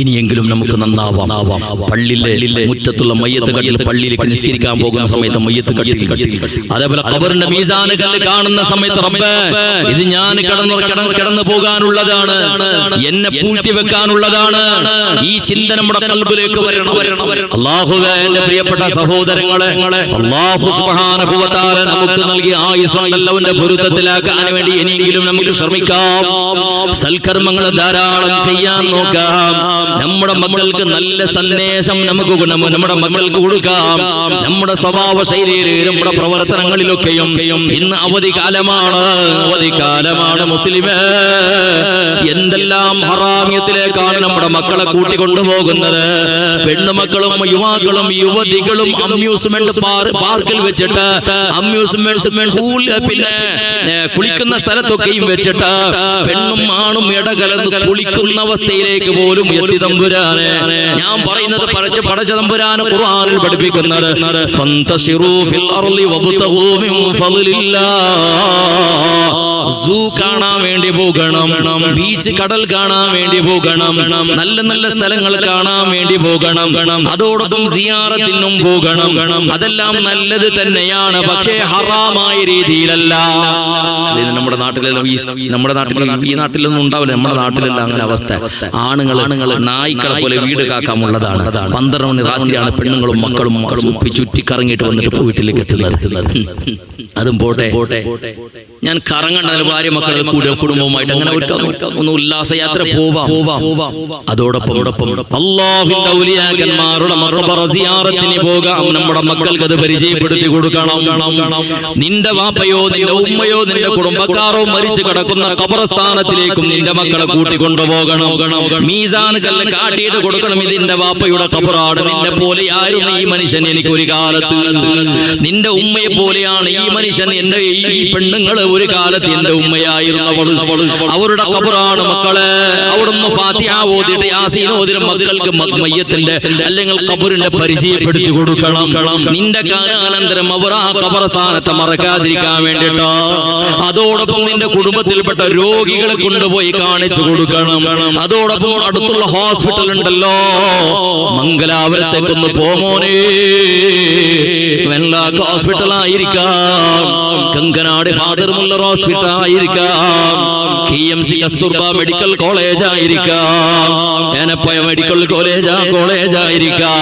ഇനിയെങ്കിലും നമുക്ക് നന്നാവാം. പള്ളിയിലെ മുറ്റത്തുള്ള മയ്യത്ത് കട്ടിൽ പള്ളിയിലേക്ക് നിസ്കരിക്കാൻ പോകുന്ന സമയത്ത് മയ്യത്ത് കട്ടിൽ അതേപോലെ കബറിന്റെ കാണുന്ന സമയത്ത് റബ്ബേ ഇത് ഞാൻ കടന്നു കടന്നു പോകാനുള്ളതാണ്. എന്നെ പൂട്ടി വെക്കാനുള്ളതാണ്. ഈ ചിന്ത നമ്മുടെ കൽബിലേക്ക് വരണം. അള്ളാഹുവേ എന്റെ പ്രിയപ്പെട്ട സഹോദരങ്ങളെ അള്ളാഹു സുബ്ഹാനഹു നമുക്ക് നൽകിയ ആയുസ്സുണ്ടല്ലോ അവന്റെ പൊരുത്തത്തിലാക്കാൻ വേണ്ടി ഇനിയെങ്കിലും നമുക്ക് ശ്രമിക്കാം. സൽക്കർമ്മങ്ങൾ ധാരാളം ചെയ്യാൻ നോക്കാം. നമ്മുടെ മക്കൾക്ക് നല്ല സന്ദേശം നമുക്ക് നമ്മുടെ മക്കൾക്ക് കൊടുക്കാം. നമ്മുടെ സ്വഭാവ ശൈലിയിൽ നമ്മുടെ പ്രവർത്തനങ്ങളിലൊക്കെയും ഇന്ന് അവധി കാലമാണ്. അവധി കാലമാണ് മുസ്ലിമേ. എന്തെല്ലാം ഹറാമ്യത്തിലേക്കാണ് നമ്മുടെ മക്കളെ കൂട്ടിക്കൊണ്ടുപോകുന്നത്? പെണ്ണുമക്കളും യുവാക്കളും യുവതികളും അമ്യൂസ്മെന്റ് പാർക്കിൽ വെച്ചിട്ട് പിന്നെ കുളിക്കുന്ന സ്ഥലത്തൊക്കെയും വെച്ചിട്ട് പെണ്ണും ആണും ഇടകലർന്ന് കുളിക്കുന്ന അവസ്ഥയിലേക്ക് പോലും എത്തി തമ്പുരാനെ. ഞാൻ പറയുന്നത് പടച്ച പടച്ച തമ്പുരാന് ഖുർആനിൽ പഠിപ്പിക്കുന്നത്. ഫന്തശിറൂ ഫിൽ അർളി വബ്തഗൂ മിൻ ഫളില്ലാഹ് സൂ കാണാൻ വേണ്ടി പോകണം. ബീച്ച് കടൽ കാണാൻ വേണ്ടി പോകണം. നല്ല നല്ല സ്ഥലങ്ങൾ കാണാൻ വേണ്ടി പോകണം. അതോടൊപ്പം സിയാറത്തിനും പോകണം. അതെല്ലാം നല്ലത് തന്നെയാണ്. പക്ഷേ ഹറാമായ രീതിയിലല്ല. നമ്മുടെ നാട്ടിലെല്ലാം നമ്മുടെ നാട്ടിൽ ഈ നാട്ടിലൊന്നും ഉണ്ടാവില്ല. നമ്മുടെ നാട്ടിലെല്ലാം അങ്ങനെ അവസ്ഥ. ആണുങ്ങൾ ആണുങ്ങൾ നായ്ക്കളെ പോലെ വീട് കാക്കാമുള്ളതാണ് പന്ത്രണ്ട് മണി രാത്രിയാണ് പെണ്ണുങ്ങളും മക്കളും മക്കളും ചുറ്റിക്കറങ്ങിയിട്ട് വന്നിട്ട് വീട്ടിലേക്ക് എത്തുന്നത്. അതും പോട്ടെ. പോട്ടെ. ഞാൻ കറങ്ങണ്ട ഭാര്യ മക്കളെ കൂടെ കുടുംബവുമായിട്ട് അങ്ങനെ ഒന്ന് ഉല്ലാസയാത്ര പോവാം. പോവാം. അതോടൊപ്പം അള്ളാഹുവിന്റെ ഔലിയാക്കന്മാരുടെ മറബറ സിയാറത്തിന് പോകാം. നമ്മുടെ മക്കൾക്ക് അത് പരിചയപ്പെടുത്തി കൊടുക്കണം. നിന്റെ വാപ്പയോ നിന്റെ ഉമ്മയോ നിന്റെ കുടുംബക്കാരോ മരിച്ചു കിടക്കുന്ന കബറസ്ഥാനത്തിലേക്കും നിന്റെ മക്കളെ കൂട്ടിക്കൊണ്ടുപോകണം മീസാൻ കല്ല് കാട്ടിയിട്ട് കൊടുക്കണം. ഇതിന്റെ വാപ്പയുടെ കബറാണ് നിന്നെ പോലെയായിരുന്നു ഈ മനുഷ്യൻ എനിക്ക് ഒരു കാലത്ത് നിന്റെ ഉമ്മയെ പോലെയാണ് ഈ മനുഷ്യൻ എന്റെ ഈ പെണ്ണുങ്ങൾ ഒരു കാലത്ത് എന്റെ ഉമ്മയായിരുന്നവൾ. അവരുടെ കബറാണ് മക്കളെ. അവിടുന്ന് ഫാത്തിഹ ഓതിട്ട് യാസീൻ മക്കൾക്ക് മയ്യത്തിന്റെ അല്ലെങ്കിൽ കബറിന്റെ പരിചയപ്പെടുത്തി കൊടുക്കണം. നിന്റെ കാലാനന്തരം അവർ ആ കബറസ്ഥാനത്തെ മറക്കാതിരിക്കാൻ വേണ്ടിട്ടോ. അതോടൊപ്പം നിന്റെ കുടുംബത്തിൽപ്പെട്ട രോഗികളെ കൊണ്ടുപോയി കാണിച്ചു കൊടുക്കണം. അതോടൊപ്പം അടുത്തുള്ള ഹോസ്പിറ്റൽ ഉണ്ടല്ലോ. മംഗലാപുരത്തേക്കൊന്ന് പോമോനേ വെള്ളാക്ക് ഹോസ്പിറ്റൽ ആയിരിക്കാം. കങ്കനാട് ഫാദർ മുല്ലർ ഹോസ്പിറ്റൽ ആയിരിക്കാം K M C Kasturba medical college ആയിരിക്കാം ഏനപ്പയ മെഡിക്കൽ കോളേജ് കോളേജ് ആയിരിക്കാം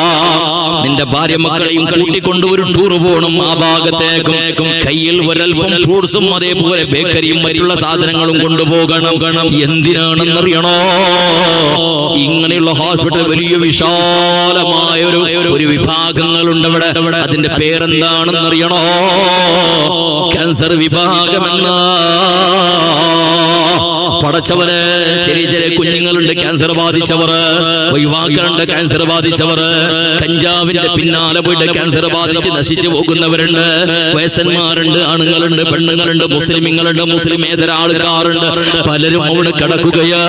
നിന്റെ ഭാര്യ മക്കളെയും കൂട്ടിക്കൊണ്ട് ഒരു ടൂർ പോകണം ആ ഭാഗത്തേക്കും കയ്യിൽ ഒരൽപ്പം ഫ്രൂട്ട്സും അതേപോലെ ബേക്കറിയും മറ്റുള്ള സാധനങ്ങളും കൊണ്ടുപോകണം. എന്തിനാണെന്നറിയണോ? ഇങ്ങനെയുള്ള ഹോസ്പിറ്റൽ വലിയ വിശാലമായ ഒരു ഒരു വിഭാഗങ്ങളുണ്ട് അവിടെ അതിന്റെ പേരെന്താണെന്നറിയണോ? ക്യാൻസർ আল্লাহ। പടച്ചവര് ചെറിയ ചെറിയ കുഞ്ഞുങ്ങളുണ്ട് ക്യാൻസർ ബാധിച്ചവർ യുവാക്കളുണ്ട് ക്യാൻസർ ബാധിച്ചവർ. കഞ്ചാവിന്റെ പിന്നാലെ പോയിട്ട് ക്യാൻസർ ബാധിച്ച് നശിച്ചു പോകുന്നവരുണ്ട്. വയസ്സന്മാരുണ്ട് ആണുങ്ങളുണ്ട് പെണ്ണുങ്ങളുണ്ട് മുസ്ലിമുകളുണ്ട് മുസ്ലിമേതര ആൾക്കാരുണ്ട് പലരും അവിടെ കിടക്കുകയാ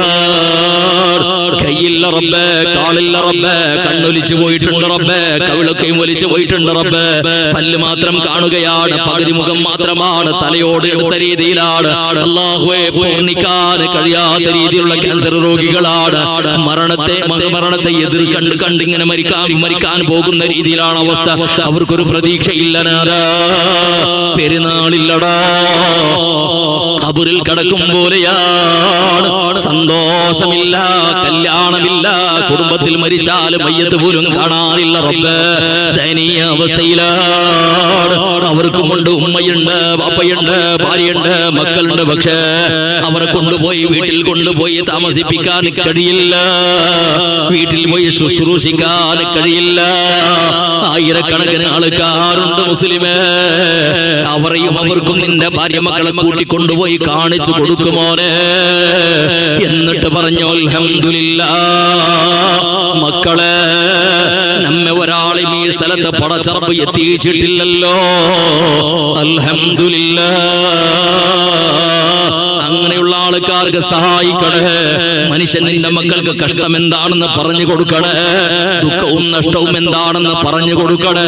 കയ്യില്ല റബ്ബേ കാളില്ല റബ്ബേ കണ്ണൊലിച്ചു പോയിട്ടുണ്ട് റബ്ബേ കവിളൊക്കെയും ഒലിച്ചു പോയിട്ടുണ്ട് റബ്ബേ. പല്ല് മാത്രം കാണുകയാണ് പകുതി മുഖം മാത്രമാണ് തലയോട് എടുത്ത രീതിയിലാണ്. അള്ളാഹുവെ പൂർണിക്കാൻ കഴിയാത്ത രീതിയിലുള്ള ക്യാൻസർ രോഗികളാണ്. മരണത്തെ മരണത്തെ എതിർ കണ്ട് കണ്ട് ഇങ്ങനെ മരിക്കാൻ മരിക്കാൻ പോകുന്ന രീതിയിലാണ് അവസ്ഥ. അവർക്കൊരു പ്രതീക്ഷയില്ലനാരാ പെരുന്നാളില്ലടാ. കബറിൽ കിടക്കും പോലെയാണ്. സന്തോഷമില്ല കല്യാണമില്ല. കുടുംബത്തിൽ മരിച്ചാൽ മയ്യത്ത് പോലും കാണാറില്ല റബ്ബ്. ദയനീയ അവസ്ഥയിലാണ്. അവർക്കുമുണ്ട് ഉമ്മയുണ്ട് പാപ്പയുണ്ട് ഭാര്യയുണ്ട് മക്കളുണ്ട്. പക്ഷേ അവരെ കൊണ്ടുപോയി വീട്ടിൽ കൊണ്ടുപോയി താമസിപ്പിക്കാൻ കഴിയില്ല. വീട്ടിൽ പോയി ശുശ്രൂഷിക്കാൻ കഴിയില്ല. ആയിരക്കണക്കിന് ആൾക്കാരുണ്ട് മുസ്ലിമേ. അവരെയും അവർക്കും നിന്റെ ഭാര്യ മക്കളെ കൂട്ടിക്കൊണ്ടുപോയി കാണിച്ചു കൊടുക്കുമോനെ എന്നിട്ട് പറഞ്ഞു അൽഹംദുലില്ല. മക്കളെ നമ്മെ ഒരാളും ഈ സ്ഥലത്ത് പടച്ചറപ്പ് എത്തിച്ചിട്ടില്ലല്ലോ അൽഹംദുലില്ല. അങ്ങനെയുള്ള ആൾക്കാർക്ക് സഹായിക്കണേ. മനുഷ്യൻ നിന്റെ മക്കൾക്ക് കഷ്ടം എന്താണെന്ന് പറഞ്ഞു കൊടുക്കണേ. ദുഃഖവും നഷ്ടവും എന്താണെന്ന് പറഞ്ഞു കൊടുക്കണേ.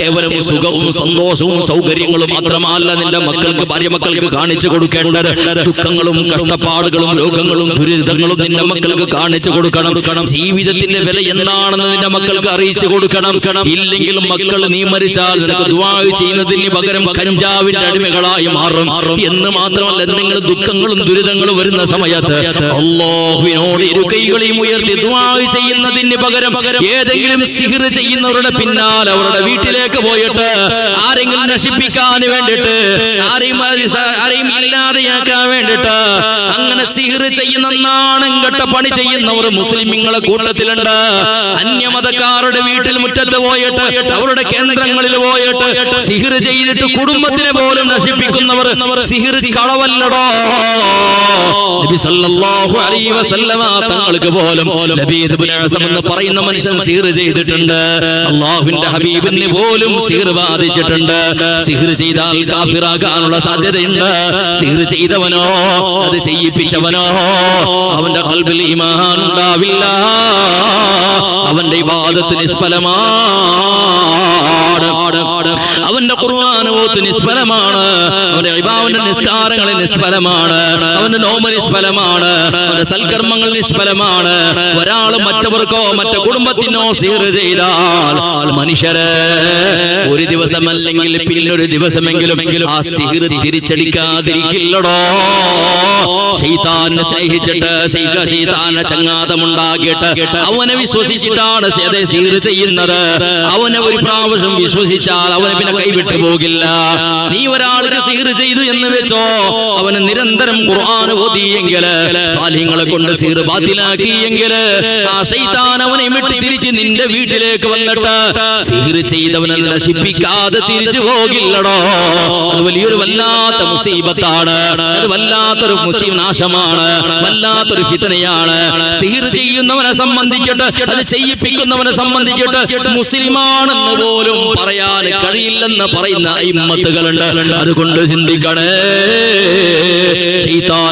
കേവലം സുഖവും സന്തോഷവും സൗകര്യങ്ങളും മാത്രമല്ല നിന്റെ മക്കൾക്ക് ഭാര്യ മക്കൾക്ക് കാണിച്ചു കൊടുക്കേണ്ടത്. ദുഃഖങ്ങളും കഷ്ടപ്പാടുകളും രോഗങ്ങളും ദുരിതങ്ങളും നിന്റെ മക്കൾക്ക് കാണിച്ചു കൊടുക്കണം. ജീവിതത്തിന്റെ വില എന്താണെന്ന് നിന്റെ മക്കൾക്ക് അറിയിച്ചു കൊടുക്കണം. ഇല്ലെങ്കിൽ മക്കൾ നീ മരിച്ചാൽ ചെയ്യുന്നതിന് പകരം കഞ്ചാവിന്റെ അടിമകളായി മാറും. എന്ന് മാത്രമല്ല എന്തെങ്കിലും ദുഃഖങ്ങളും ദുരിതങ്ങളും വരുന്ന സമയത്ത് അള്ളാഹുവിനോട് ഇരു കൈകളെയും ഉയർത്തി ദുആ ചെയ്യുന്നതിന് പകരം ഏതെങ്കിലും സിഹിർ ചെയ്യുന്നവരുടെ പിന്നാലെ അവരുടെ വീട്ടിലേക്ക് പോയിട്ട് ആരെങ്കിലും നശിപ്പിക്കാൻ വേണ്ടിട്ട് ആരെയും ആരെയും ഇല്ലാതെയാക്കാൻ വേണ്ടിട്ട് അങ്ങനെ സിഹിർ ചെയ്യുന്ന നാണം കെട്ട പണി ചെയ്യുന്നവർ മുസ്ലിമിങ്ങളെ കൂട്ടത്തിലുണ്ട്. അന്യമതക്കാരുടെ വീട്ടിൽ മുറ്റത്ത് പോയിട്ട് അവരുടെ കേന്ദ്രങ്ങളിൽ പോയിട്ട് സിഹിർ ചെയ്തിട്ട് കുടുംബത്തിനെ പോലും നശിപ്പിക്കുന്നവർ സിഹിർ കളവല്ലടോ. നബി സല്ലല്ലാഹു അലൈഹി വസല്ലമ തങ്ങൾക്ക് പോലും ലബീദ് ഇബ്നു അസം പറയുന്ന മനുഷ്യൻ സിഹിർ ചെയ്തിട്ടുണ്ട്. അള്ളാഹുവിന്റെ ഹബീബിന് പോലും സിഹിർ ബാധിച്ചിട്ടുണ്ട്. സിഹിർ ചെയ്താൽ കാഫിറാകാനുള്ള സാധ്യതയുണ്ട്. സിഹിർ ചെയ്തവനോ അത് ചെയ്യിപ്പിച്ചവനോ അവന്റെ കൽബിൽ ഈമാൻ ഉണ്ടാവില്ല. അവന്റെ ഇബാദത്ത് നിഷ്ഫലമാണ്. അവന്റെ ഖുർആാനോത്ത് നിഷ്ഫലമാണ്. അവന്റെ ഇബാവിന്റെ നിസ്കാരങ്ങൾ നിഷ്ഫലമാണ്. അവന്റെ നോമ നിഷ്ഫലമാണ് അവന്റെ സൽക്കർമ്മങ്ങൾ നിഷ്ഫലമാണ്. ഒരാൾ മറ്റവർക്കോ മറ്റു കുടുംബത്തിനോ സീർ ചെയ്താൽ മനുഷ്യരെ ഒരു ദിവസം അല്ലെങ്കിൽ പിന്നൊരു ദിവസമെങ്കിലും ആ സിഹിർ തിരിച്ചടിക്കാതിരിക്കില്ലടോ. ശൈതാനെ സ്നേഹിച്ചിട്ട് ശൈത- ശൈതാനെ ചങ്ങാതമുണ്ടാക്കിയിട്ട് അവനെ വിശ്വസിച്ചിട്ടാണ് സീർ ചെയ്യുന്നത്. അവനെ ഒരു പ്രാവശ്യം വിശ്വസിച്ചാൽ അവനെ പിന്നെ കൈവിട്ടു പോകില്ല. നീ ഒരാൾക്ക് സീർ ചെയ്തു എന്ന് വെച്ചോ അവന് നിരന്തരം ഖുർആൻ ഓതിയെങ്കിൽ സാലിഹ്യങ്ങളെ കൊണ്ട് സീർ ബാത്തിലാക്കിയെങ്കിൽ ആ ശൈത്താൻ അവനെ വിട്ട് തിരിച്ച് നിന്റെ വീട്ടിലേക്ക് വന്നിട്ട് സീർ ചെയ്തവനെ നശിപ്പിക്കാതെ തിരിച്ചു പോകില്ലടോ. അത് വലിയൊരു വല്ലാത്ത മുസീബത്താണ്. അത് വല്ലാത്തൊരു മുസ്ലിം നാശമാണ് വല്ലാത്തൊരു ഫിതനയാണ്. സിഹിർ ചെയ്യുന്നവനെ സംബന്ധിച്ചിട്ട് അത് ചെയ്യിപ്പിക്കുന്നവനെ സംബന്ധിച്ചിട്ട് മുസ്ലിമാണെന്ന് പോലും പറയാൻ കഴിയില്ലെന്ന് പറയുന്ന ഇമ്മത്തുകളുണ്ട് അതുകൊണ്ട് ചിന്തിക്കണേ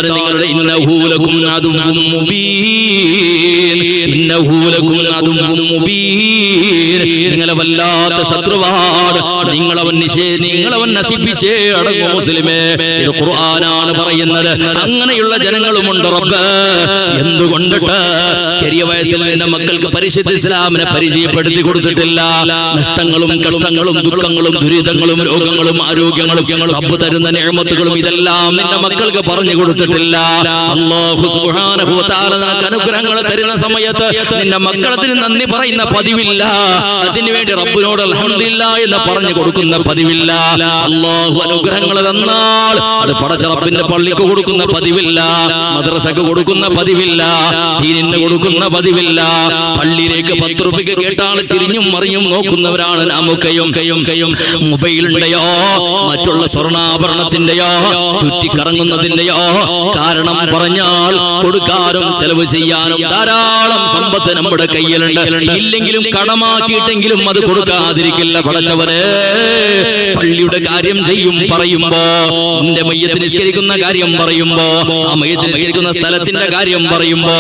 ശൈത്താൻ നിങ്ങളുടെ ഇന്നഹൂലകും അതും മുബീൻ. ഇന്നഹൂലകും അതും മുബീൻ. നിങ്ങളെ വല്ലാത്ത ശത്രുവാണ് നിങ്ങളവൻ നിഷേ നിങ്ങളവൻ നശിപ്പിച്ചേ അടങ്ങും മുസ്ലിമേ? ഇത് ഖുർആനാണ് പറയുന്നത്. അങ്ങനെയുള്ള ജനങ്ങളുമുണ്ട് റബ്ബ്. എന്തുകൊണ്ടിട്ട് ചെറിയ വയസ്സിൽ നിന്റെ മക്കൾക്ക് പരിശുദ്ധ ഇസ്ലാമിനെ പരിചയപ്പെടുത്തി കൊടുത്തിട്ടില്ല. നഷ്ടങ്ങളും കഷ്ടങ്ങളും ദുഃഖങ്ങളും ദുരിതങ്ങളും രോഗങ്ങളും ആരോഗ്യങ്ങളും റബ്ബ് തരുന്ന നിയമത്തുകളും ഇതെല്ലാം നിന്റെ മക്കൾക്ക് പറഞ്ഞു കൊടുത്തിട്ടില്ല. സുബ്ഹാനഹു നിനക്ക് അനുഗ്രഹങ്ങൾ തരുന്ന സമയത്ത് നിന്റെ മക്കളത്തിന് നന്ദി പറയുന്ന പതിവില്ല. അതിനുവേണ്ടി റബ്ബിനോട് അൽഹംദുലില്ലാ എന്ന് പറഞ്ഞു കൊടുക്കുന്ന പതിവില്ല. അള്ളാഹു അനുഗ്രഹങ്ങൾ തന്നാൽ അത് പടച്ചറപ്പിന്റെ പള്ളിക്ക് കൊടുക്കുന്ന പതിവില്ല. മദ്രസക്ക് കൊടുക്കുന്ന പതിവില്ല. ദീനിന് കൊടുക്കുന്ന പതിവില്ല. പള്ളിയിലേക്ക് പത്ത് റുപ്യക്ക് കേട്ടാണ് തിരിഞ്ഞും മറിഞ്ഞും നോക്കുന്നവരാണ് നമുക്കയും. കയും കയും മൊബൈലിന്റെയോ മറ്റുള്ള സ്വർണാഭരണത്തിന്റെയോ ചുറ്റിക്കറങ്ങുന്നതിന്റെയോ കാരണം പറഞ്ഞാൽ കൊടുക്കാനും ചെലവ് ചെയ്യാനും ധാരാളം സമ്പത്ത് നമ്മുടെ കയ്യിലുണ്ട്. ഇല്ലെങ്കിലും കടമാക്കിയിട്ടെങ്കിലും അത് കൊടുക്കാതിരിക്കില്ല പടച്ചവന്. പള്ളിയുടെ കാര്യം ചെയ്യും പറയുമ്പോ നിന്റെ മയ്യത്ത് നിസ്കരിക്കുന്ന കാര്യം പറയുമ്പോ ആ മയ്യത്ത് നിസ്കരിക്കുന്ന സ്ഥലത്തിന്റെ കാര്യം പറയുമ്പോ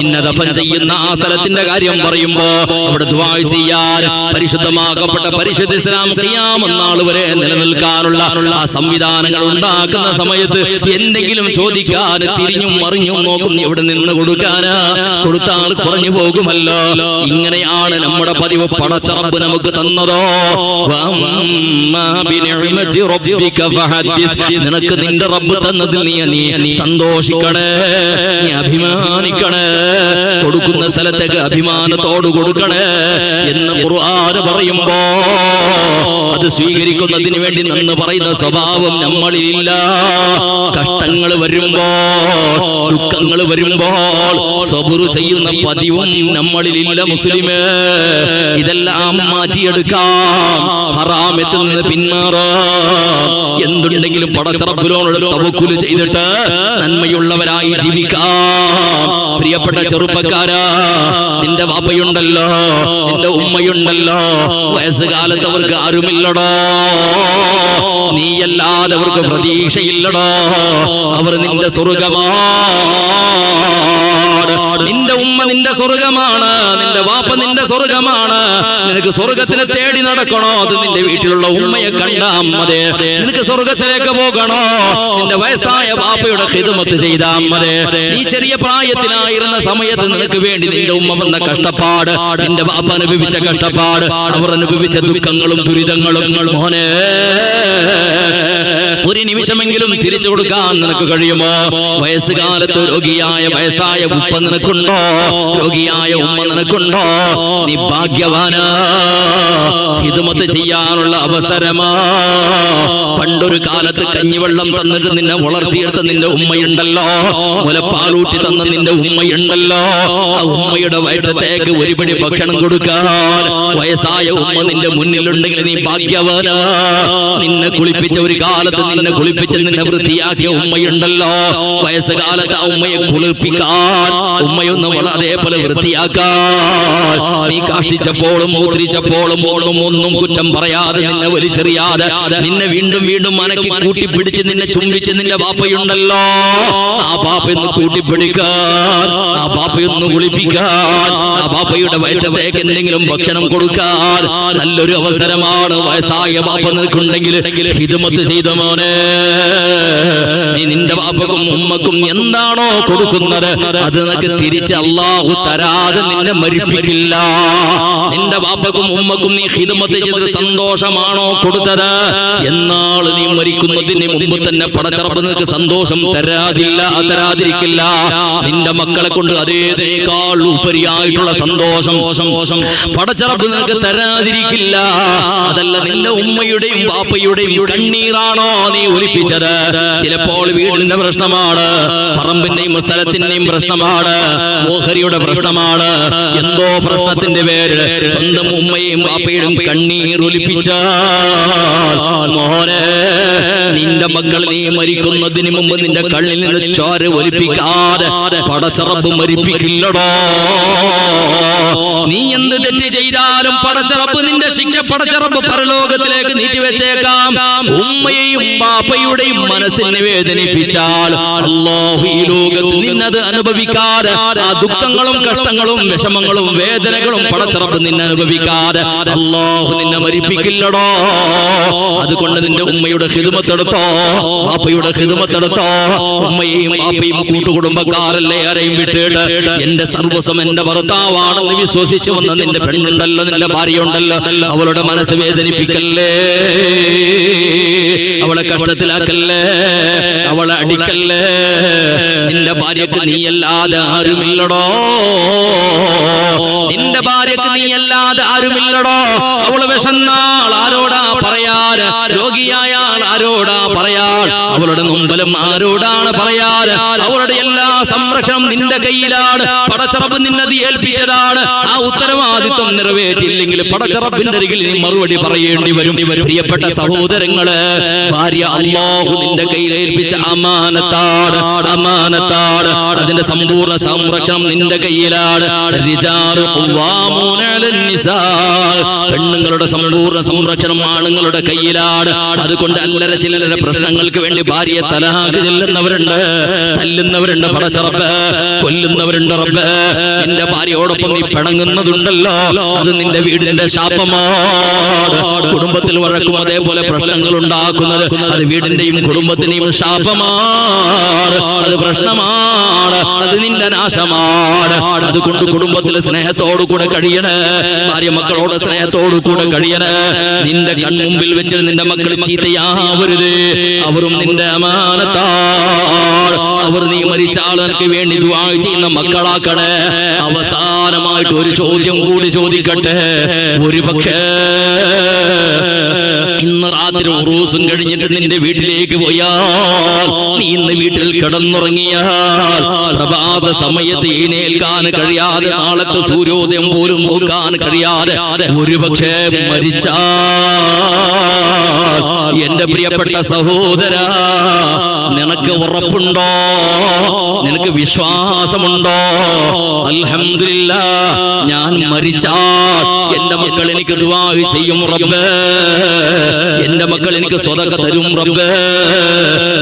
ഇന്നതഫൻ ചെയ്യുന്ന ആ സ്ഥലത്തിന്റെ കാര്യം പറയുമ്പോ അവിടെ ദുആ ചെയ്യാൻ പരിശുദ്ധമാക്കപ്പെട്ട പരിശുദ്ധ ഇസ്ലാം ചെയ്യാമെന്നാൾ വരെ നിലനിൽക്കാനുള്ള ആ സംവിധാനങ്ങൾ ഉണ്ടാക്കുന്ന സമയത്ത് എന്തെങ്കിലും ചോദിക്കാൻ തിരിഞ്ഞും മറിഞ്ഞും നോക്കും ഇവിടെ നിന്ന് കൊടുക്കാനാ? കൊടുത്താൽ കുറഞ്ഞു പോകുമല്ലോ. ഇങ്ങനെയാണ് നമ്മുടെ പതിവ് പടച്ചറപ്പ് നമുക്ക് തന്നതോ? നിനക്ക് നിന്റെ റബ്ബ് തന്നതിൽ നീ നീ സന്തോഷിക്കണേ നീ അഭിമാനിക്കണേ കൊടുക്കുന്ന സ്ഥലത്തേക്ക് അഭിമാനത്തോട് കൊടുക്കണേ എന്ന് ഖുർആൻ പറയുമ്പോ അത് സ്വീകരിക്കുന്നതിന് വേണ്ടി നന്ന് പറയുന്ന സ്വഭാവം നമ്മളിലില്ല. കഷ്ടങ്ങൾ വരുമ്പോൾ ദുഃഖങ്ങൾ വരുമ്പോൾ സബുറു ചെയ്യുന്ന പതിവും നമ്മളിലില്ല മുസ്ലിമേ. ഇതെല്ലാം ഇതെല്ലാം മാറ്റിയെടുക്കാം ഹറാമത്തിൽ നിന്ന് പിന്മാറാ. എന്തുണ്ടെങ്കിലും പടച്ചറപ്പിലോട് തവക്കുൽ ചെയ്തിട്ട് നന്മയുള്ളവരായി ജീവിക്കാം. പ്രിയപ്പെട്ട ചെറുപ്പക്കാരാ നിന്റെ വാപ്പയുണ്ടല്ലോ നിന്റെ ഉമ്മയുണ്ടല്ലോ. വയസ്സുകാലത്ത് അവർക്ക് ആരുമില്ലടോ. നീയല്ലാതെ അവർക്ക് പ്രതീക്ഷയില്ലടോ. അവർ നിന്റെ സ്വർഗമാണ് നിന്റെ ഉമ്മ നിന്റെ സ്വർഗമാണ് നിന്റെ വാപ്പ നിന്റെ സ്വർഗമാണ്. നിനക്ക് സ്വർഗത്തിനെ തേടി നടക്കണോ? അത് നിന്റെ വീട്ടിലുള്ള ഉമ്മയെ കണ്ടാ മതി നിനക്ക് സ്വർഗത്തിലേക്ക് പോകണോ? നിന്റെ വയസ്സായ വാപ്പയുടെ ഹിതമത്ത് ചെയ്താ മതി നീ ചെറിയ പ്രായത്തിലായിരുന്ന സമയത്ത് നിനക്ക് വേണ്ടി നിന്റെ ഉമ്മ വന്ന കഷ്ടപ്പാട് നിന്റെ വാപ്പ അനുഭവിച്ച കഷ്ടപ്പാട് അവർ അനുഭവിച്ച ദുഃഖങ്ങളും ദുരിതങ്ങളും. മോനെ ഒരു നിമിഷമെങ്കിലും തിരിച്ചു കൊടുക്കാൻ നിനക്ക് കഴിയുമോ? വയസ്സുകാലത്ത് രോഗിയായ വയസ്സായ ഉപ്പ നിനക്കുണ്ടോ? രോഗിയായ ഉമ്മ നിനക്കുണ്ടോ? നീ ഭാഗ്യവാന. ഹിതുമത്ത് ചെയ്യാനുള്ള അവസരമാ. പണ്ടൊരു കാലത്ത് കഞ്ഞിവെള്ളം തന്നിട്ട് നിന്നെ വളർത്തിയെടുത്ത നിന്റെ ഉമ്മയുണ്ടല്ലോ. മുലപ്പാലൂട്ടി തന്ന നിന്റെ ഉമ്മയുണ്ടല്ലോ. ആ ഉമ്മയുടെ വയറ്റത്തേക്ക് ഒരുപടി ഭക്ഷണം കൊടുക്കാൻ വയസ്സായ ഉമ്മ നിന്റെ മുന്നിലുണ്ടെങ്കിൽ നീ ഭാഗ്യവാന. നിന്നെ കുളിപ്പിച്ച ഒരു കാലത്ത് നിന്നെ കുളിപ്പിച്ച് നിന്നെ വൃത്തിയാക്കിയ ഉമ്മയുണ്ടല്ലോ. വയസ്സുകാലത്ത് ആ ഉമ്മയെ കുളിർപ്പിക്കാൻ ഉമ്മയൊന്ന് അതേപോലെ വൃത്തിയാക്കാൻ. നീ കാഷിച്ചപ്പോഴും മൂത്രിച്ചപ്പോഴും ഒന്നും ഒന്നും കുറ്റം പറയാതെ നിന്നെ വലിച്ചെറിയാതെ നിന്നെ വീണ്ടും വീണ്ടും അനക്കി കൂട്ടിപ്പിടിച്ച് നിന്നെ ചുംബിച്ച് നിന്റെ പാപ്പയുണ്ടല്ലോ ആ പാപ്പയൊന്ന് കൂട്ടിപ്പിടിക്കാൻ. ആ പാപ്പയൊന്ന് കുളിപ്പിക്കാൻ. ആ പാപ്പയുടെ വയറ്റത്തേക്ക് എന്തെങ്കിലും ഭക്ഷണം കൊടുക്കാൻ. നല്ലൊരു അവസരമാണ്. വയസ്സായ പാപ്പ നിൽക്കുണ്ടെങ്കിൽ ഹിതമത്ത് ചെയ്ത മോനെ. നീ നിന്റെ പാപ്പക്കും ഉമ്മക്കും എന്താണോ കൊടുക്കുന്നത്? അത് നിനക്ക് തിരിച്ച് അള്ളാഹു തരാതെ നിന്നെ മരിപ്പിക്കില്ല. നിന്റെ ബാപ്പക്കും ഉമ്മക്കും നീ ഹിതമത്ത് ചെയ്ത് സന്തോഷമാണോ കൊടുത്തത്? എന്നാൾ നീ മരിക്കുന്നതിന് മുമ്പ് തന്നെ പടച്ചറപ്പ് നിനക്ക് സന്തോഷം തരാതില്ല തരാതിരിക്കില്ല. നിന്റെ മക്കളെ കൊണ്ട് അതേതിനേക്കാൾ ഉപരിയായിട്ടുള്ള സന്തോഷം. പടച്ചറപ്പ് നിനക്ക് തരാതിരിക്കില്ല. അതല്ല നിന്റെ ഉമ്മയുടെയും ബാപ്പയുടെയും കണ്ണീറാണോ നീ ഒലിപ്പിച്ചത്? ചിലപ്പോൾ വീടിന്റെ പ്രശ്നമാണ് പറമ്പിന്റെയും സ്ഥലത്തിന്റെയും പ്രശ്നമാണ്. ഓഹരിയുടെ പ്രശ്നമാണ്. എന്തോ പ്രശ്നത്തിന്റെ പേര് സ്വന്തം ഉമ്മയും അപ്പയും കണ്ണീർ ഒലിപ്പിച്ച മോനെ നിന്റെ മക്കൾ നീ മരിക്കുന്നതിന് മുമ്പ് നിന്റെ കണ്ണിൽ നിന്ന് ചോര ഒലിപ്പിക്കാതെ പടച്ചറപ്പ് മരിപ്പിക്കില്ലടോ. നീ എന്ത് തെറ്റ് ചെയ്താലും പടച്ചറപ്പ് നിന്റെ ശിക്ഷ പടച്ചറപ്പ് പരലോകത്തിലേക്ക് നീട്ടിവെച്ചേക്കാം ഉമ്മയെയും പാപ്പയുടെയും മനസ്സിനെ വേദനിപ്പിച്ചാൽ അല്ലാഹു ഈ ലോകത്ത് നിന്നത് അനുഭവിക്കാതെ ആ ദുഃഖങ്ങളും കഷ്ടങ്ങളും വിഷമങ്ങളും വേദനകളും പടച്ചറപ്പ് നിന്നെ അനുഭവിക്കാതെ അല്ലാഹു നിന്നെ മരിപ്പിക്കില്ലടോ. അതുകൊണ്ട് നിന്റെ ഉമ്മയുടെ ഹിതുമത്തെടുത്തോ ബാപ്പയുടെ ഹിതുമത്തെടുത്തോ ഉമ്മയെയും പാപ്പയും കൂട്ടുകുടുംബക്കാരല്ലേ ആരെയും വിട്ടിട്ട്? എന്റെ സർവസ്വം എന്റെ ഭർത്താവാണെന്ന് വിശ്വസിച്ചു വന്ന നിന്റെ പെണ്ണുണ്ടല്ലോ നിന്റെ ഭാര്യയുണ്ടല്ലോ. അവളുടെ മനസ്സ് വേദനിപ്പിക്കല്ലേ? അവളെ കഷ്ടത്തിലാക്കല്ലേ? അവളെ അടിക്കല്ലേ? നിന്റെ ഭാര്യക്ക് നീയല്ലാതെ ആരുമില്ലടോ. നിന്റെ ഭാര്യക്ക് നീ അല്ലാതെ ആരുമില്ലടോ. അവൾ വിശന്നാൾ ആരോടാ പറയാൻ രോഗിയായാൽ ആരോടാ പറയാൻ അവളുടെ നൊമ്പലം ആരോടാണ് പറയാൻ അവളുടെ എല്ലാ സംരക്ഷണം നിന്റെ കയ്യിലാണ്. പടച്ചറപ്പ് നിന്നത് ഏൽപ്പിച്ചതാണ്. ആ ഉത്തരവാദിത്വം നിറവേറ്റില്ലെങ്കിൽ പടച്ചറപ്പിന്റെ അരികിൽ നീ മറുപടി പറയേണ്ടി വരും. പ്രിയപ്പെട്ട സഹോദരങ്ങൾ ഭാര്യ അള്ളാഹു നിന്റെ കയ്യിൽ ഏൽപ്പിച്ച അമാനത്താണ് അമാനത്താണ് അതിന്റെ സമ്പൂർണ സംരക്ഷണം നിന്റെ കയ്യിലാണ്. പെണ്ണുങ്ങളുടെ സമ്പൂർണ സംരക്ഷണം ആണുങ്ങളുടെ കയ്യിലാണ്. അതുകൊണ്ട് അല്ലര ചില്ലര പ്രശ്നങ്ങൾക്ക് വേണ്ടി ഭാര്യയെ തലാഖ് ചെല്ലുന്നവരുണ്ട്. തല്ലുന്നവരുണ്ട് പടച്ചറപ്പ് കൊല്ലുന്നവരുണ്ട് റബ്ബ്. നിന്റെ ഭാര്യയോടൊപ്പം നീ പിണങ്ങുന്നതുണ്ടല്ലോ. അത് നിന്റെ വീടിന്റെ ശാപമാണ്. കുടുംബത്തിൽ വഴക്കും അതേപോലെ പ്രശ്നങ്ങൾ ഉണ്ടാക്കുന്നത് അത് വീടിന്റെയും കുടുംബത്തിന്റെയും ശാപമാണ്. അത് പ്രശ്നമാണ്. അത് നിന്റെ നാശമാണ് അതുകൊണ്ട് കുടുംബത്തിൽ സ്നേഹത്തോടു കൂടെ കഴിയണേ. ഭാര്യ മക്കളോട് സ്നേഹത്തോടു കൂടെ കഴിയണേ. നിന്റെ കൺമുമ്പിൽ വെച്ച് നിന്റെ മക്കൾ ചീത്തയാവരുത്. അവരും നിന്റെ അമാനത്താണ് അവർ നീ മരിച്ച വേണ്ടി ചെയ്യുന്ന മക്കളാക്കണേ. അവസാന അവസാനമായിട്ട് ഒരു ചോദ്യം കൂടി ചോദിക്കട്ടെ. ഒരു പക്ഷേ ഇന്ന് രാത്രി ഉറൂസും കഴിഞ്ഞിട്ട് നിന്റെ വീട്ടിലേക്ക് പോയാൽ നീ ഇന്ന് വീട്ടിൽ കിടന്നുറങ്ങിയാൽ പ്രഭാത സമയത്ത് എഴുന്നേൽക്കാൻ കഴിയാതെ നാളത്തെ സൂര്യോദയം പോലും നോക്കാൻ കഴിയാതെ ഒരു പക്ഷേ മരിച്ചാൽ എന്റെ പ്രിയപ്പെട്ട സഹോദര നിനക്ക് ഉറപ്പുണ്ടോ? നിനക്ക് വിശ്വാസമുണ്ടോ? അലഹമില്ല ഞാൻ മരിച്ചാൽ എന്റെ മക്കൾ എനിക്ക് ദുആ ചെയ്യും റബ്ബേ. എന്റെ മക്കൾ എനിക്ക് സ്വതക തരും റബ്ബേ.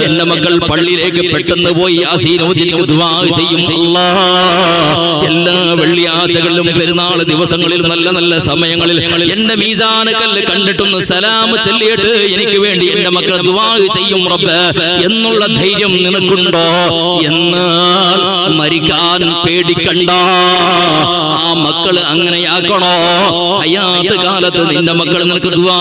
എന്റെ മക്കൾ പള്ളിയിലേക്ക് പെട്ടെന്ന് പോയി ആസീനോദിക്ക് ദുആ ചെയ്യും അല്ലാ. എല്ലാ വെള്ളിയാഴ്ചകളിലും പെരുന്നാൾ ദിവസങ്ങളിൽ നല്ല നല്ല സമയങ്ങളിൽ എന്റെ മീസാന കല്ല് കണ്ടിട്ടൊന്ന് സലാം ചൊല്ലിയിട്ട് എനിക്ക് വേണ്ടി എന്റെ മക്കൾ ദുആ ചെയ്യും റബ്ബേ. എന്നുള്ള ധൈര്യം നിനക്കുണ്ടോ? എന്നാൽ മരിക്കാൻ പേടിക്കണ്ട. ആ മക്കൾ അങ്ങനെയാക്കണോ? അയാത്ത കാലത്ത് നിന്റെ മക്കൾ നിനക്ക് ദുആ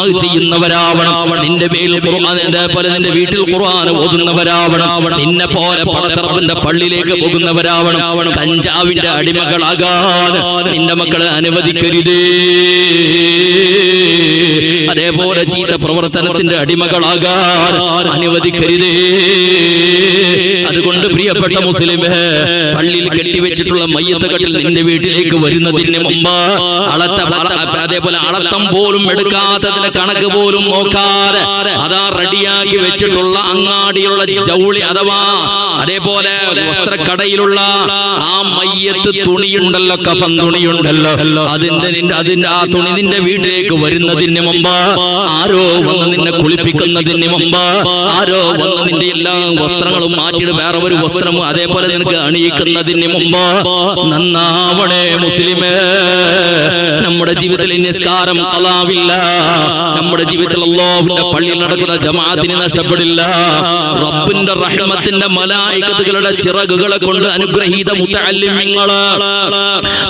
ചെയ്യുന്നവരാവണം നിന്റെ മേൽ ഖുർആനിന്റെ പോലെ നിന്റെ വീട്ടിൽ ഖുർആൻ ഓതുന്നവരാവണം. നിന്നെ പോലെ പടച്ചറപ്പിന്റെ പള്ളിയിലേക്ക് പോകുന്നവരാവണം. കഞ്ചാവിന്റെ അടിമകളാകാൻ നിന്റെ മക്കളെ അനുവദിക്കരുതേ. അതേപോലെ ചീത്ത പ്രവർത്തനത്തിന്റെ അടിമകളാകാൻ അനുവദിക്കരുതേ. അതുകൊണ്ട് പ്രിയപ്പെട്ട മുസ്ലിമേ പള്ളിയിൽ കെട്ടിവെച്ചിട്ടുള്ള മയ്യത്ത് കട്ടിൽ നിന്റെ വീട്ടിലേക്ക് വരുന്നതിന് മുമ്പ് അളത്ത അതേപോലെ അളത്തം പോലും എടുക്കാത്തതിന്റെ കണക്ക് പോലും നോക്കാതെ അതാ റെഡിയാക്കി വെച്ചിട്ടുള്ള അങ്ങാടിയുള്ള ജൗളി അഥവാ അതേപോലെ വസ്ത്രക്കടയിലുള്ള ആ മയ്യത്ത് തുണിയുണ്ടല്ലോ കഫം തുണിയുണ്ടല്ലോ. അതിന്റെ അതിന്റെ ആ തുണി നിന്റെ വീട്ടിലേക്ക് വരുന്നതിന് മുമ്പ് ആരോ വന്ന് നിന്നെ കുളിപ്പിക്കുന്നതിന് മുമ്പ് ആരോ വന്ന് നിന്റെ എല്ലാ വസ്ത്രങ്ങളും മാറ്റിയിട്ട് വേറെ ഒരു വസ്ത്രം അതേപോലെ നിനക്ക് അണിയിക്കുന്നതിന് മുമ്പ് നന്നാവണേ മുസ്ലിമേ. നമ്മുടെ ജീവിതത്തിൽ നിസ്കാരം അളാവില്ല നമ്മുടെ ജീവിതത്തിൽ അല്ലാഹുവിന്റെ പള്ളിയിൽ നടക്കുന്ന ജമാഅത്തിന് നഷ്ടപ്പെടില്ല. റബ്ബിന്റെ റഹ്മത്തിന്റെ മലായികത്തുകളുടെ ചിറകുകളെ കൊണ്ട് അനുഗ്രഹീത മുത്തല്ലിമിങ്ങൾ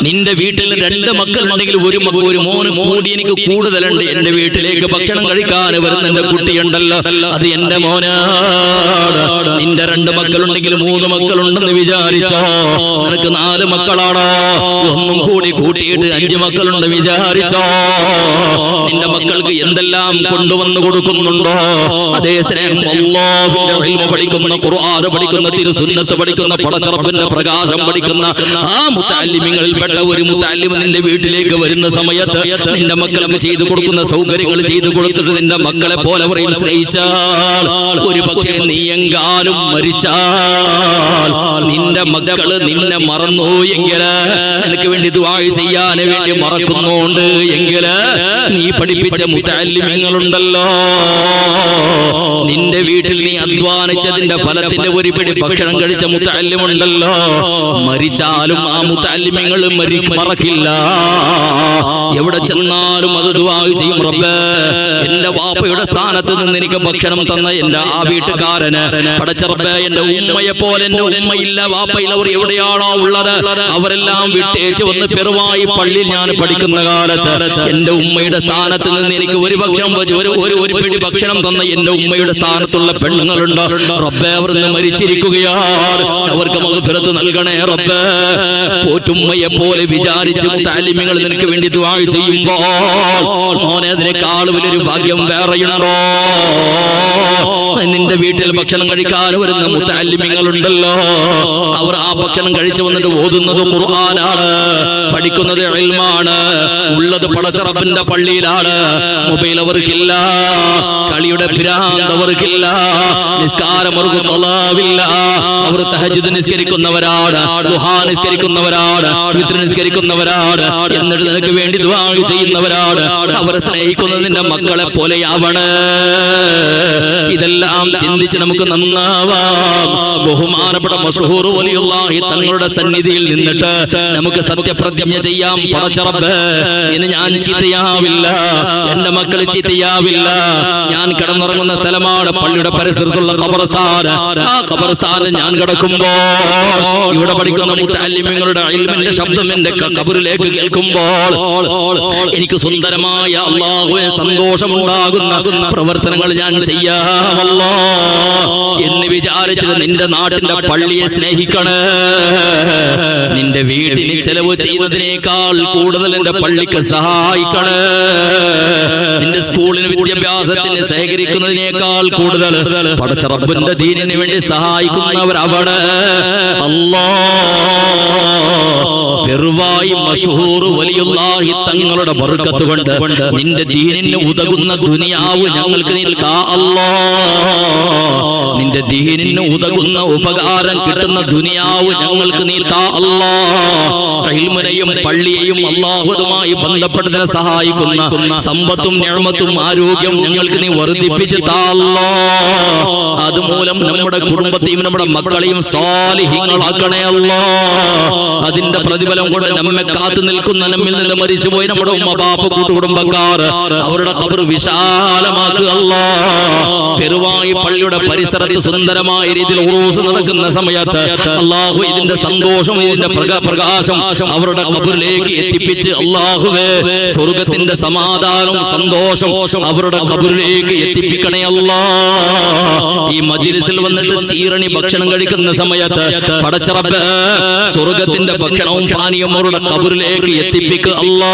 നിന്റെ വീട്ടിൽ രണ്ട് മക്കൾ ഉണ്ടെങ്കിൽ ഒരു ഒരു മോന് മോടി എനിക്ക് കൂടുതലുണ്ട് എന്റെ വീട്ടിലേക്ക് ഭക്ഷണം കഴിക്കാൻ വരുന്ന എന്റെ കുട്ടിയുണ്ടല്ലോ. അത് എന്റെ മോനാണ്. നിന്റെ രണ്ട് മക്കളുണ്ടെങ്കിൽ മൂന്ന് മക്കളുണ്ടെന്ന് വിചാരിച്ചോ? നിനക്ക് നാല് മക്കളാണോ? ഒന്നും കൂടി കൂട്ടിയിട്ട് അഞ്ച് മക്കളുണ്ട് വിചാരിച്ചോ? നിന്റെ മക്കൾക്ക് എന്തെല്ലാം കൊണ്ടുവന്ന് കൊടുക്കുന്നുണ്ടോ? അതേ സ്നേഹം പഠിക്കുന്ന ഖുർആൻ പഠിക്കുന്ന തിരുസുന്നസ് പഠിക്കുന്ന പടച്ചറപ്പിന്റെ പ്രകാശം പഠിക്കുന്ന ആ മുത്താലിമിങ്ങളിൽ പെട്ട ഒരു മുത്താലിമ നിന്റെ വീട്ടിലേക്ക് വരുന്ന സമയത്ത് നിന്റെ മക്കൾക്ക് ചെയ്തു കൊടുക്കുന്ന സൗകര്യങ്ങൾ ചെയ്തു കൊടുത്തിട്ട് നിന്റെ മക്കളെ പോലെ പറയും സ്നേഹിച്ചാൽ ഒരു പക്ഷേ നീയെങ്കാലും മരിച്ചാൽ നിന്റെ മക്കൾ നിന്നെ മറന്നു എങ്കിൽ നിനക്ക് വേണ്ടി ദുആ ചെയ്യാൻ വേണ്ടി മറക്കുന്നുണ്ട് എങ്കിൽ നീ പഠിപ്പിച്ച മുത്താലിമ്യങ്ങളുണ്ടല്ലോ നിന്റെ വീട്ടിൽ നീ അധ്വാനിച്ചതിന്റെ ഫലത്തിന്റെ ഒരു പിടി ഭക്ഷണം കഴിച്ച മുത്താലിമുണ്ടല്ലോ മരിച്ചാലും ആ മുത്താലിമ്യങ്ങൾ മരി മറക്കില്ല. എവിടെ ചെന്നാലും അത് ദുആ ചെയ്യും റബ്ബേ. എന്റെ വാപ്പയുടെ സ്ഥാനത്ത് നിന്ന് എനിക്ക് ഭക്ഷണം തന്ന എന്റെ ആ വീട്ടുകാരന് എന്റെ ഉമ്മയെ പോലെ എന്റെ ഉമ്മയില്ല വാപ്പയില്ല അവർ എവിടെയാണോ ഉള്ളത് അവരെല്ലാം വിട്ടേച്ച് വന്ന് പെറുവായി പള്ളിയിൽ ഞാൻ പഠിക്കുന്ന കാലത്ത് എന്റെ ഉമ്മയുടെ സ്ഥാനത്ത് നിന്ന് എനിക്ക് ഒരു ഭക്ഷണം ഒരു ഒരു പിടി ഭക്ഷണം തന്ന എന്റെ ഉമ്മയുടെ സ്ഥാനത്തുള്ള പെണ്ണുങ്ങളുണ്ട്. റബ്ബേ അവർ നിന്ന് മരിച്ചിരിക്കുകയാണ്. അവർക്ക് മകഫിറത്ത് നൽകണേ റബ്ബേ. പോറ്റുമ്മയെ പോലെ വിചാരിച്ച് താലിമ്യങ്ങൾ നിനക്ക് വേണ്ടി ദുആ ചെയ്യുമ്പോൾ മോനെ അതിനേക്കാൾ വലിയൊരു ഭാഗ്യം വേറെ വേറെയുണ്ടോ? നിന്റെ വീട്ടിൽ ഭക്ഷണം കഴിക്കാൻ വരുന്ന മുത്താലിമ്യങ്ങളുണ്ടല്ലോ അവർ ആ ഭക്ഷണം കഴിച്ചു വന്നിട്ട് ഓതുന്നത് ഖുർആനാണ്. പഠിക്കുന്നത് ഇൽമാണ്. ഉള്ളത് പടച്ചറപ്പിന്റെ പള്ളിയിലാണ്. മൊബൈൽ അവർക്കില്ല. കളിയുടെ ഭ്രാന്ത് അവർക്കില്ല. നിസ്കാരം അവർക്ക് തൊലാവില്ല. അവർ തഹജിദ് നിസ്കരിക്കുന്നവരാണ്. ദുഹാ നിസ്കരിക്കുന്നവരാണ്. വിത്ര നിസ്കരിക്കുന്നവരാണ്. എന്നിട്ട് നിനക്ക് വേണ്ടി ദുആ ചെയ്യുന്നവരാണ്. അവരെ സ്നേഹിക്കുന്നതിന്റെ മക്കളെ പോലെയാവണ്. ഇതെല്ലാം ചിന്തിച്ച് നമുക്ക് നന്നാവാം. ബഹുമാനപ്പെട്ട മഷഹൂർ വലിയുള്ള തങ്ങളുടെ സന്നിധിയിൽ നിന്നിട്ട് നമുക്ക് സത്യപ്രതിജ്ഞ ചെയ്യാം. പറച്ചറബ് ഇനി ഞാൻ ചീത്തയാവില്ല. എന്റെ മക്കൾ ചീത്തയാവില്ല. ഞാൻ കിടന്നുറങ്ങുന്ന സ്ഥലമാണ് പള്ളിയുടെ പരിസരത്തുള്ള കബർസ്ഥാന ആ ഖബർസ്ഥാനിൽ ഞാൻ കിടക്കുമ്പോ ഇവിടെ പഠിക്കുന്ന മുത്തല്ലിമങ്ങളുടെ ഇൽമിന്റെ ശബ്ദം എന്റെ കബറിലേക്ക് കേൾക്കുമ്പോൾ എനിക്ക് സുന്ദരമായ അള്ളാഹുവെ സന്തോഷമുണ്ടാകുന്ന പ്രവർത്തനങ്ങൾ ഞാൻ ചെയ്യാമല്ലോ എന്ന് വിചാരിച്ചത് നിന്റെ നാടിന്റെ പള്ളിയെ സ്നേഹിക്കണേ. നിന്റെ വീടിന് ചെലവ് ചെയ്യുന്നതിനേക്കാൾ കൂടുതൽ എന്റെ പള്ളിക്ക് സഹായിക്കണേ. നിന്റെ സ്കൂളിന് വിദ്യാഭ്യാസത്തിന് സഹകരിക്കുന്നതിനേക്കാൾ കൂടുതൽ പടച്ച റബ്ബിന്റെ ദീനിന് വേണ്ടി സഹായിക്കുന്നവർ അവിടെ. അല്ലോ പെറുവായി മഷൂർ വലിയുള്ളാഹി തങ്ങളുടെ ബർക്കത്ത് കൊണ്ട് നിന്റെ ദീനിന് ഉതകുന്ന ദുനിയാവ് ഞങ്ങൾക്ക് നിൽക്കാ അല്ലോ നിന്റെ ദീനിന് ഉതകുന്ന ഉപകാരം കിട്ടുന്ന ദുനിയാവ് ഞങ്ങൾക്ക് നീത്താ അല്ലോ ഇൽമിനെയും പള്ളിയെയും അള്ളാഹുതുമായി ബന്ധപ്പെട്ടതിനെ സഹായിക്കുന്ന സമ്പത്തും ഞഴമത്തും ആരോഗ്യം ഞങ്ങൾക്ക് നീ വർദ്ധിപ്പിച്ച് താല്ലോ അതുമൂലം നമ്മുടെ കുടുംബത്തെയും നമ്മുടെ മക്കളെയും സാലിഹ്യങ്ങളാക്കണേ അല്ലോ അതിന്റെ പ്രതിഫലം കൊണ്ട് നമ്മെ കാത്തു നിൽക്കുന്ന നമ്മിൽ നിന്ന് മരിച്ചുപോയി നമ്മുടെ ഉമ്മ ബാപ്പ കൂട്ടുകുടുംബക്കാർ അവരുടെ കബർ വിശാലമാക്കുക. അല്ലാഹ് പെരുവായി പള്ളിയുടെ പരിസരത്ത് സുന്ദരമായ രീതിയിൽ ഉറൂസ് നടക്കുന്ന സമയത്ത് അള്ളാഹു ഇതിന്റെ സന്തോഷം ഇതിന്റെ പ്രകാശം അവരുടെ കബറിലേക്ക് എത്തിപ്പിച്ച് അള്ളാഹുവേ സ്വർഗത്തിന്റെ സമാധാനവും സന്തോഷം അവരുടെ കബറിലേക്ക് എത്തിപ്പിക്കണേ അല്ലാ. ഈ മജിലിസിൽ വന്നിട്ട് സീറണി ഭക്ഷണം കഴിക്കുന്ന സമയത്ത് പടച്ചറപ്പ് സ്വർഗത്തിന്റെ ഭക്ഷണവും പാനീയം അവരുടെ കബറിലേക്ക് എത്തിപ്പിക്കുക അല്ലാ.